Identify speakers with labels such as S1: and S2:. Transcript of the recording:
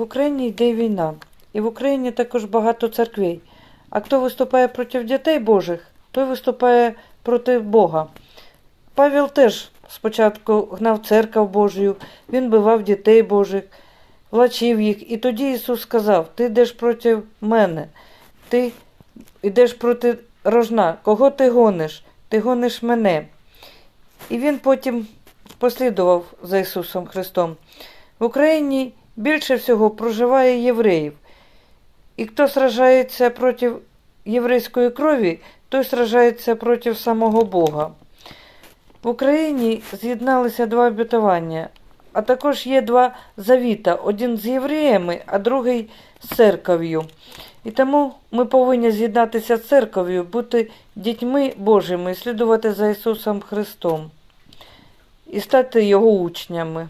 S1: В Україні йде війна, і в Україні також багато церквей. А хто виступає проти дітей Божих, той виступає проти Бога. Павел теж спочатку гнав церкву Божою, він бивав дітей Божих, влачив їх. І тоді Ісус сказав: Ти йдеш проти мене, ти йдеш проти рожна. Кого ти гониш? Ти гониш мене. І він потім послідував за Ісусом Христом. В Україні більше всього проживає євреїв. І хто сражається проти єврейської крові, той сражається проти самого Бога. В Україні з'єдналися два обітування, а також є два завіта: один з євреями, а другий з церков'ю. І тому ми повинні з'єднатися з церков'ю, бути дітьми Божими, слідувати за Ісусом Христом і стати Його учнями.